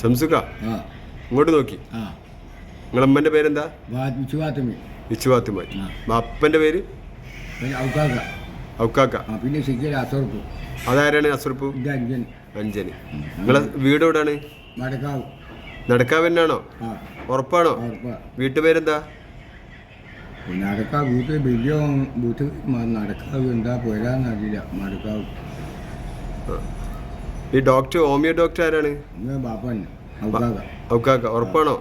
സംസുക ഇങ്ങോട്ട് നോക്കി. ആ. നിങ്ങളമ്മന്റെ പേരെന്താ? ആ. അപ്പന്റെ പേര്? ഔക്കാക്ക. പിന്നെ അതാരാണ് അസുറപ്പു? അഞ്ചന് നിങ്ങളെ വീട് എവിടെയാണ് നടക്കാവ്. ആ. ഉറപ്പാണോ? ഉറപ്പാ. വീട്ടുപേരെന്താ? നടക്കാവ് വീട്ടിൽ വലിയ വീട്ടിൽ നടക്കാവ് എന്താ പോരാന്നറിയില്ല നടക്കാവ്. ഈ ഡോക്ടർ ഹോമിയോ ഡോക്ടർ ആരാണ്? ബാപ്പൻ ഔക്കാക്ക. ഉറപ്പാണോ?